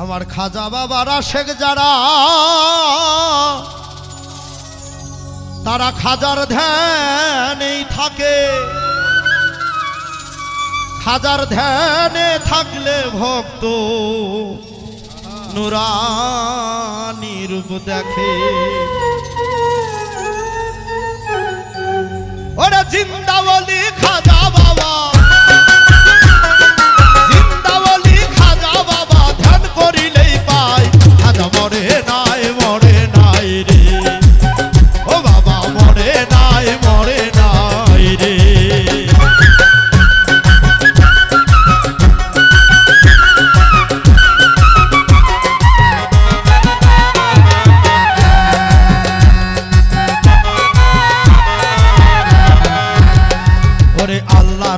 আমার খাজা বাবারা শেখ যারা, তারা খাজার ধ্যানেই থাকে। খাজার ধ্যানে থাকলে ভক্ত নুরানি রূপ দেখে। ওরে জিন্দাবলি খাজা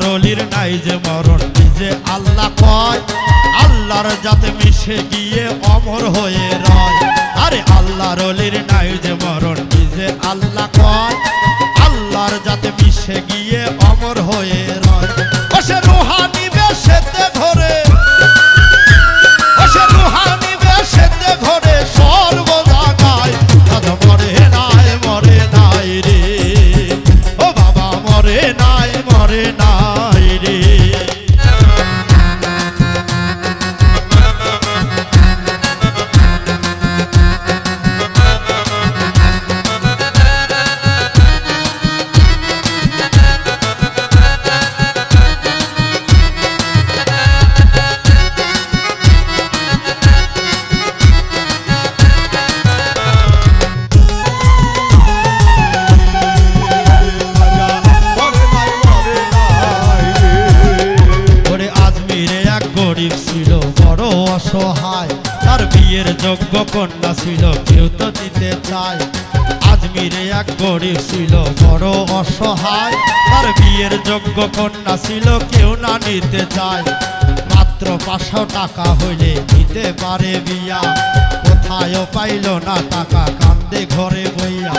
আল্লাহ রলির নাই যে মরণ, নিজে আল্লাহ কয়, আল্লাহর যাতে মিশে গিয়ে অমর হয়ে রয়। আরে আল্লাহ রলির নাই যে মরণ, নিজে আল্লাহ কয়, আল্লাহর যাতে মিশে গিয়ে অমর হয়ে রয়। যোগ্য কন্যা ছিল কেউ তো দিতে চায় আজমিরে এক গরিব ছিল, বড় অসহায়। তার বিয়ের যোগ্য কন্যা ছিল, কেউ না নিতে চায়। মাত্র পাঁচশো টাকা হইলে দিতে পারে বিয়া। কোথায়ও পাইল না টাকা, কান্দে ঘরে বইয়া।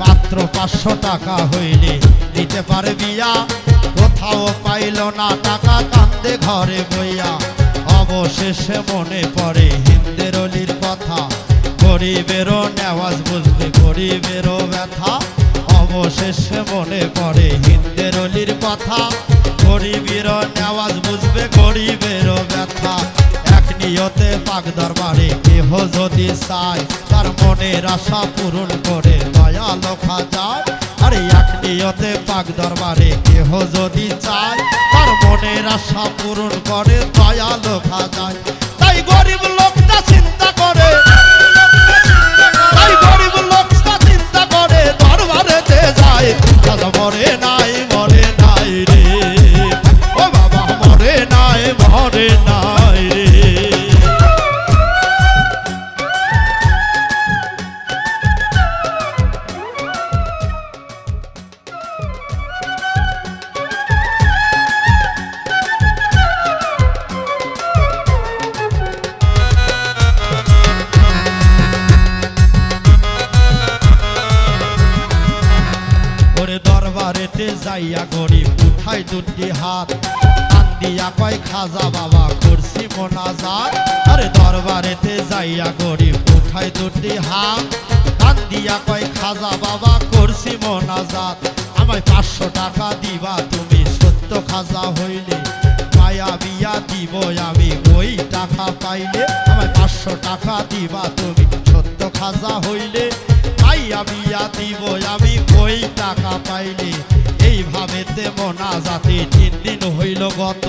মাত্র পাঁচশো টাকা হইলে দিতে পারে বিয়া। কোথাও পাইল না টাকা, কান্দে ঘরে বইয়া। অবশেষে মনে পড়ে হিন্দের অলির কথা। গরিবেরও নেওয়াজ বুঝবে, গরিবেরও ব্যথা। অবশেষে মনে পড়ে হিন্দের অলির কথা। গরিবেরও নেওয়াজ বুঝবে, গরিবেরও ব্যথা। এক নিয়তে পাক দরবারে কেহ যদি চায়, তার মনের আশা পূরণ করে দয়া লোখা যায়। আরে এক নিয়তে পাক দরবারে কেহ যদি চায়, তার মনের আশা পূরণ করে দয়াল ভাজায়। তাই গরিব দরবারেতে যাইয়া গরিব, উঠাই দুটি হাত। কান্দিয়া কয়, খাজা বাবা, করছি মোনাজাত। আরে দরবারেতে যাইয়া গরিব, উঠাই দুটি হাত। কান্দিয়া কয়, খাজা বাবা, করছি মোনাজাত। আমায় পাঁচশো টাকা দিবা তুমি, সত্য খাজা হইলে। মায়া বিয়া দিব আমি, ওই টাকা পাইলে আমায় পাঁচশো টাকা দিবা তুমি। জাতি তিন দিন হইল গত।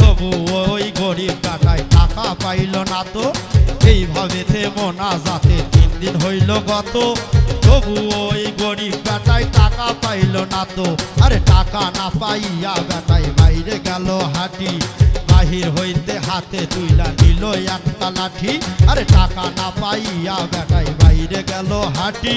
তবু ওই গরিব টাকায় টাকা পাইল না তো। এইভাবে তেমনা জাতি তিন দিন হইল গত। তবু ওই গরিব বেটায় টাকা পাইল না তো। আরে টাকা না পাইয়া বেটায় বাইরে গেল হাঁটি। বাহির হইতে হাতে তুইলা নিল একটা লাঠি আরে টাকা না পাইয়া বেটাই বাইরে গেল হাঁটি।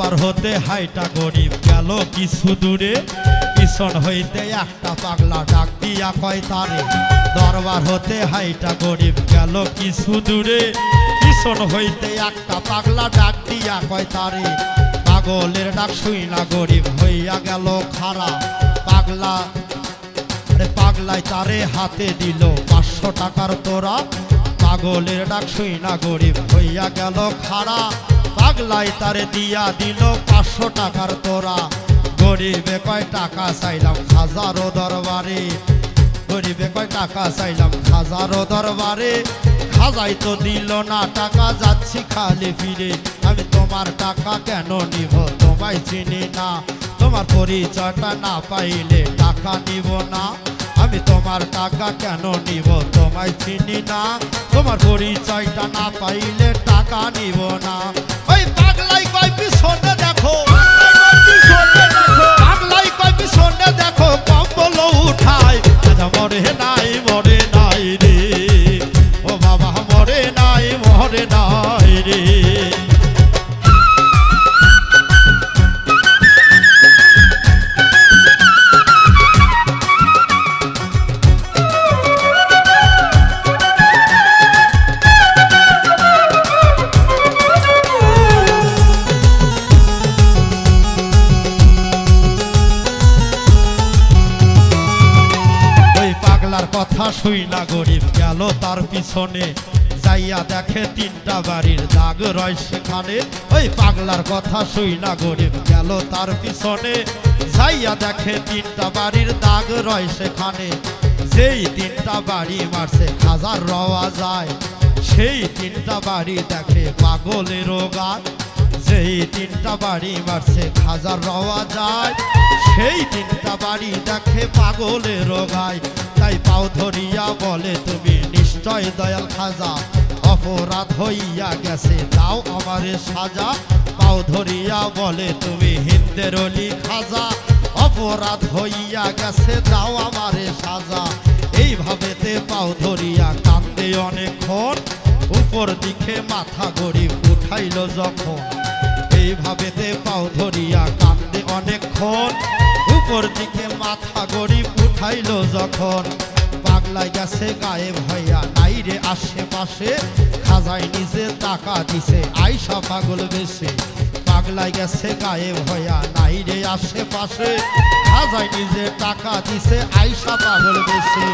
হতে হাইটা গরিব গেল কিছু দূরে। পিছন হইতে একটা পাগলা ডাক দিয়া কয়, তারে, দরবার হতে হাইটা গরিব গেল কিছু দূরে। পিছন হইতে একটা পাগলা ডাক দিয়া কয়, তারে, পাগলের ডাক শুই না গরিব হইয়া গেল খারা পাগলা পাগলায় তারে হাতে দিল পাঁচশো টাকার তোরা পাগলের ডাক শুই না গরিব হইয়া গেল খাড়া। পাগলাই তারে দিয়া দিল পাঁচশো টাকার তোরা। গরিবে কয় টাকা চাইলাম হাজারো দরবারে। গরিবে কয় টাকা চাইলাম হাজারো দরবারে। খাজাই তো দিল না টাকা, যাচ্ছি খালি ফিরে। আমি তোমার টাকা কেন নিব, তোমায় চিনি না। তোমার পরিচয়টা না পাইলে টাকা নিব না। আমি তোমার টাকা কেন নিব? তোমায় চিনি না। তোমার পরিচয়টা না পাইলে টাকা নিব না। ওই পাগলাই কয় পিছনে দেখো। পাগলাই কয় পিছনে দেখো। কম্বল উঠায়। মরে নাই মরে নাই রে। ও বাবা, মরে নাই মরে নাই রে। কথা শুই না, গরিব গেল তার পিছনে। যাইয়া দেখে তিনটা বাড়ির দাগ রয় সেখানে। ওই পাগলার কথা শুই না, গরিব গেল তার পিছনে। যাইয়া দেখে তিনটা বাড়ির দাগ রয় সেখানে। যেই তিনটা বাড়ি মারছে, খাজার রওয়া যায়। সেই তিনটা বাড়ি দেখে পাগলেরও গাছ যেই তিনটা বাড়ি মারছে, খাজার রওয়া যায়। সেই তিনটা বাড়ি দেখে পাগলের রোগায় তাই পাও ধরিয়া বলে, তুমি নিশ্চয় দয়াল খাজা, অপরাধ হইয়া গেছে, দাও আমারে সাজা। পাও ধরিয়া বলে, তুমি হিন্দের অলি খাজা, অপরাধ হইয়া গেছে, দাও আমারে সাজা। এইভাবেতে পাও ধরিয়া কান্দে অনেকক্ষণ, উপর দিকে মাথা গরিব উঠাইল যখন। এইভাবেতে পাও ধরিয়া কান্দে অনেকক্ষণ উপর দিকে মাথা গরিব উঠাইল যখন। পাগলাই গেছে, গায়েব হইয়া নাই রে আশেপাশে। খাজাই নিজে টাকা দিছে, আইসা পাগল বেশি। পাগলাই গেছে, গায়েব হইয়া নাই রে আশেপাশে। খাজাই নিজে টাকা দিছে, আইসা পাগল বেশি।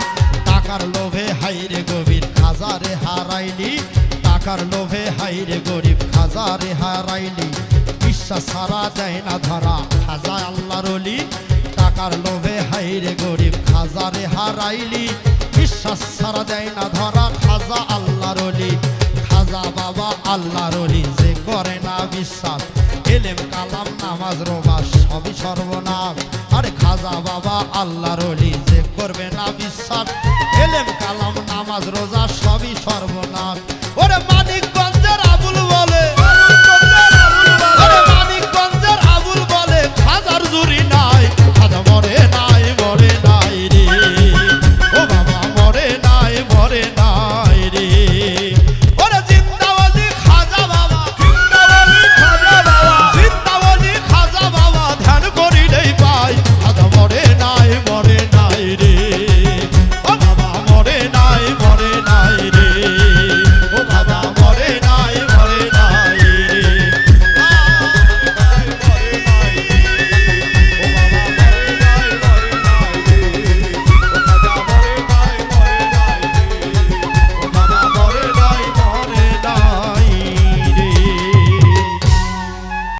টাকার লোভে হাইরে গভীর, খাজারে হারাইলি। টাকার লোভে হাইরে গরিব, খাজারে হারাইলি। বিশ্বাস সারা দেয় না ধরা খাজা আল্লাহর অলি। টাকার লোভে হাইরে গরিব খাজারে হারাইলি। বিশ্বাস সারা দেয় না ধরা, খাজা আল্লাহর অলি। খাজা বাবা আল্লাহর অলি, যে করে না বিশ্বাস। এলেম, কালাম, নামাজ রোবা সবই সর্বনাশ। আরে খাজা বাবা আল্লাহর অলি, যে করবে না বিশ্বাস।